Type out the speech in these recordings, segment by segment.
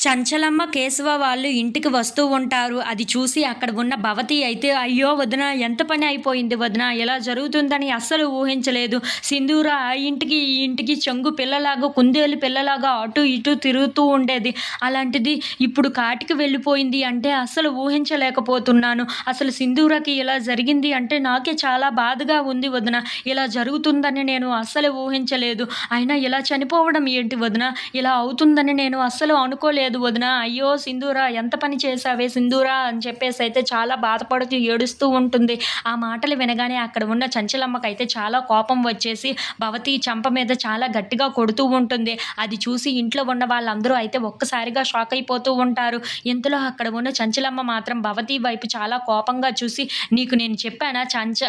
చంచలమ్మ కేశవ వాళ్ళు ఇంటికి వస్తూ ఉంటారు. అది చూసి అక్కడ ఉన్న భవతి అయితే అయ్యో వదిన ఎంత పని అయిపోయింది వదిన? ఇలా జరుగుతుందని అస్సలు ఊహించలేదు. సింధూర ఆ ఇంటికి ఈ ఇంటికి చెంగు పిల్లలాగా కుందేలు పిల్లలాగా అటు ఇటు తిరుగుతూ ఉండేది. అలాంటిది ఇప్పుడు కాటికి వెళ్ళిపోయింది అంటే అస్సలు ఊహించలేకపోతున్నాను. అసలు సింధూరకి ఇలా జరిగింది అంటే నాకే చాలా బాధగా ఉంది వదిన. ఇలా జరుగుతుందని నేను అస్సలు ఊహించలేదు. అయినా ఇలా చనిపోవడం ఏంటి వదిన? ఇలా అవుతుందని నేను అస్సలు అనుకోలేదు. వదిన. అయ్యో సింధూరా ఎంత పని చేసావే సింధూరా అని చెప్పేసి అయితే చాలా బాధపడుతూ ఏడుస్తూ ఉంటుంది. ఆ మాటలు వినగానే అక్కడ ఉన్న చంచలమ్మకైతే అయితే చాలా కోపం వచ్చేసి భవతి చంప మీద చాలా గట్టిగా కొడుతూ ఉంటుంది. అది చూసి ఇంట్లో ఉన్న వాళ్ళందరూ అయితే ఒక్కసారిగా షాక్ అయిపోతూ ఉంటారు. ఇంతలో అక్కడ ఉన్న చంచలమ్మ మాత్రం భవతి వైపు చాలా కోపంగా చూసి నీకు నేను చెప్పానా చంచ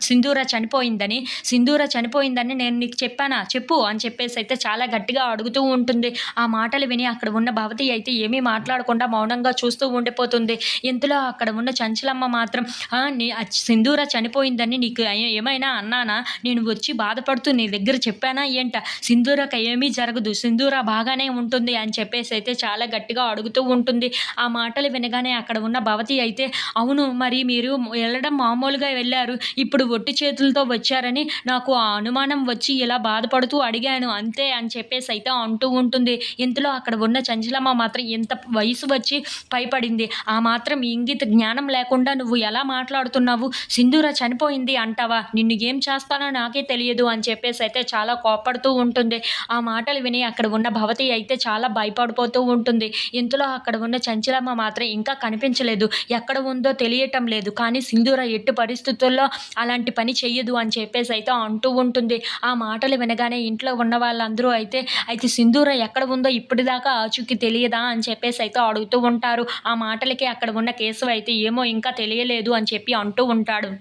సింధూర చనిపోయిందని? సింధూర చనిపోయిందని నేను నీకు చెప్పానా? చెప్పు అని చెప్పేసి అయితే చాలా గట్టిగా అడుగుతూ ఉంటుంది. ఆ మాటలు విని అక్కడ ఉన్న భవతి అయితే ఏమీ మాట్లాడకుండా మౌనంగా చూస్తూ ఉండిపోతుంది. ఇంతలో అక్కడ ఉన్న చంచలమ్మ మాత్రం నీ సింధూర చనిపోయిందని నీకు ఏమైనా అన్నానా? నేను వచ్చి బాధపడుతూ నీ దగ్గర చెప్పానా ఏంట? సింధూరకు ఏమీ జరగదు. సింధూర బాగానే ఉంటుంది అని చెప్పేసి అయితే చాలా గట్టిగా అడుగుతూ ఉంటుంది. ఆ మాటలు వినగానే అక్కడ ఉన్న భవతి అయితే అవును మరి మీరు వెళ్ళడం మామూలుగా వెళ్ళారు. ఇప్పుడు ఒట్టి చేతులతో వచ్చారని నాకు ఆ అనుమానం వచ్చి ఇలా బాధపడుతూ అడిగాను. అంతే అని చెప్పేసి అయితే అంటూ ఉంటుంది. ఇంతలో అక్కడ ఉన్న చంచలమ్మ మాత్రం ఇంత వయసు వచ్చి భయపడింది ఆ మాత్రం ఇంగిత జ్ఞానం లేకుండా నువ్వు ఎలా మాట్లాడుతున్నావు? సింధూర చనిపోయింది అంటావా? నిన్ను ఏం చేస్తానో నాకే తెలియదు అని చెప్పేసి అయితే చాలా కోపడుతూ ఉంటుంది. ఆ మాటలు విని అక్కడ ఉన్న భవతి అయితే చాలా భయపడిపోతూ ఉంటుంది. ఇంతలో అక్కడ ఉన్న చంచలమ్మ మాత్రం ఇంకా కనిపించలేదు. ఎక్కడ ఉందో తెలియటం లేదు. కానీ సింధూర ఎట్టి పరిస్థితుల్లో అలాంటి పని చెయ్యదు అని చెప్పేసి అయితే అంటూ ఉంటుంది. ఆ మాటలు వినగానే ఇంట్లో ఉన్న వాళ్ళందరూ అయితే అయితే సింధూర ఎక్కడ ఉందో ఇప్పటిదాకా ఆచూకీ తెలియదా అని చెప్పేసి అయితే అడుగుతూ ఉంటారు. ఆ మాటలకి అక్కడ ఉన్న కేశవ అయితే ఏమో ఇంకా తెలియలేదు అని చెప్పి అంటూ ఉంటాడు.